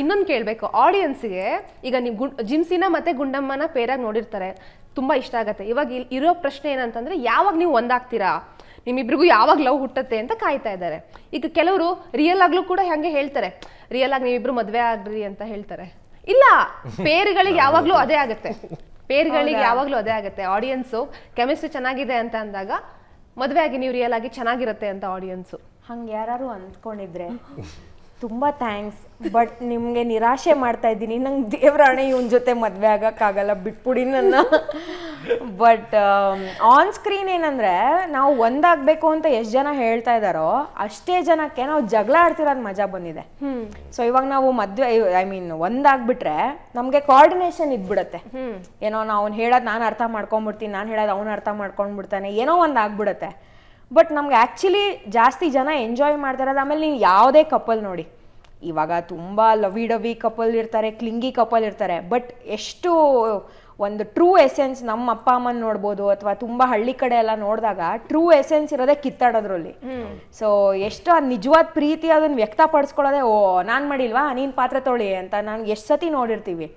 ಇನ್ನೊಂದು ಕೇಳಬೇಕು. ಆಡಿಯನ್ಸ್ಗೆ ಈಗ ನೀವು ಗುಂಡ್ ಜಿಮ್ಸಿನ ಮತ್ತೆ ಗುಂಡಮ್ಮನ ಪೇರಾಗಿ ನೋಡಿರ್ತಾರೆ. ತುಂಬಾ ಇಷ್ಟ ಆಗುತ್ತೆ. ಇವಾಗ ಇಲ್ಲಿ ಇರೋ ಪ್ರಶ್ನೆ ಏನಂತಂದ್ರೆ ಯಾವಾಗ ನೀವು ಒಂದಾಗ್ತೀರಾ? ನಿಮ್ಮಿಬ್ರಿಗೂ ಯಾವಾಗ ಲವ್ ಹುಟ್ಟುತ್ತೆ ಅಂತ ಕಾಯ್ತಾ ಇದ್ದಾರೆ. ಈಗ ಕೆಲವರು ರಿಯಲ್ ಆಗ್ಲೂ ಕೂಡ ಹಂಗೆ ಹೇಳ್ತಾರೆ. ರಿಯಲ್ ಆಗಿ ನೀವಿಬ್ರು ಮದುವೆ ಆಗ್ರಿ ಅಂತ ಹೇಳ್ತಾರೆ. ಇಲ್ಲ ಪೇರ್ಗಳಿಗೆ ಯಾವಾಗ್ಲೂ ಅದೇ ಆಗುತ್ತೆ. ಪೇರ್ಗಳಿಗೆ ಯಾವಾಗ್ಲೂ ಅದೇ ಆಗುತ್ತೆ. ಆಡಿಯನ್ಸು ಕೆಮಿಸ್ಟ್ರಿ ಚೆನ್ನಾಗಿದೆ ಅಂತ ಅಂದಾಗ ಮದುವೆ ಆಗಿ ನೀವು ರಿಯಲ್ ಆಗಿ ಚೆನ್ನಾಗಿರುತ್ತೆ ಅಂತ ಆಡಿಯನ್ಸು ಹಂಗೆ ಯಾರು ಅಂದ್ಕೊಂಡಿದ್ರೆ ತುಂಬ ಥ್ಯಾಂಕ್ಸ್ ಬಟ್ ನಿಮಗೆ ನಿರಾಶೆ ಮಾಡ್ತಾ ಇದ್ದೀನಿ. ನಂಗೆ ದೇವರಾಣೆ ಇವನ್ ಜೊತೆ ಮದುವೆ ಆಗೋಕ್ಕಾಗಲ್ಲ. ಬಿಟ್ಬಿಡಿ ನನ್ನ. ಬಟ್ ಆನ್ ಸ್ಕ್ರೀನ್ ಏನಂದರೆ ನಾವು ಒಂದಾಗಬೇಕು ಅಂತ ಎಷ್ಟು ಜನ ಹೇಳ್ತಾ ಇದ್ದಾರೋ ಅಷ್ಟೇ ಜನಕ್ಕೆ ನಾವು ಜಗಳ ಆಡ್ತಿರೋದು ಮಜಾ ಬಂದಿದೆ. ಸೊ ಇವಾಗ ನಾವು ಮದುವೆ ಐ ಮೀನ್ ಒಂದಾಗ್ಬಿಟ್ರೆ ನಮಗೆ ಕೋಆರ್ಡಿನೇಷನ್ ಇದ್ಬಿಡುತ್ತೆ. ಏನೋ ನಾವು ಅವ್ನು ಹೇಳೋದು ನಾನು ಅರ್ಥ ಮಾಡ್ಕೊಂಡ್ಬಿಡ್ತೀನಿ ನಾನು ಹೇಳೋದು ಅವ್ನು ಅರ್ಥ ಮಾಡ್ಕೊಂಡ್ಬಿಡ್ತಾನೆ. ಏನೋ ಒಂದು ಆಗ್ಬಿಡುತ್ತೆ. ಬಟ್ ನಮ್ಗೆ ಆ್ಯಕ್ಚುಲಿ ಜಾಸ್ತಿ ಜನ ಎಂಜಾಯ್ ಮಾಡ್ತಾ ಇರೋದು ಆಮೇಲೆ ನೀವು ಯಾವುದೇ ಕಪಲ್ ನೋಡಿ. ಇವಾಗ ತುಂಬ ಲವಿ ಡವಿ ಕಪಲ್ ಇರ್ತಾರೆ ಕ್ಲಿಂಗಿ ಕಪಲ್ ಇರ್ತಾರೆ ಬಟ್ ಎಷ್ಟು ಒಂದು ಟ್ರೂ ಎಸೆನ್ಸ್ ನಮ್ಮ ಅಪ್ಪ ಅಮ್ಮನ ನೋಡ್ಬೋದು ಅಥವಾ ತುಂಬ ಹಳ್ಳಿ ಕಡೆ ಎಲ್ಲ ನೋಡಿದಾಗ ಟ್ರೂ ಎಸೆನ್ಸ್ ಇರೋದೇ ಕಿತ್ತಾಡೋದ್ರಲ್ಲಿ. ಸೊ ಎಷ್ಟು ಅದು ನಿಜವಾದ ಪ್ರೀತಿ ಅದನ್ನು ವ್ಯಕ್ತಪಡಿಸ್ಕೊಳ್ಳೋದೇ ಓ ನಾನು ಮಾಡಿಲ್ವಾ? ನೀನು ಪಾತ್ರ ತೊಳಿ ಅಂತ ನಾನು ಎಷ್ಟು ಸತಿ ನೋಡಿರ್ತೀವಿ.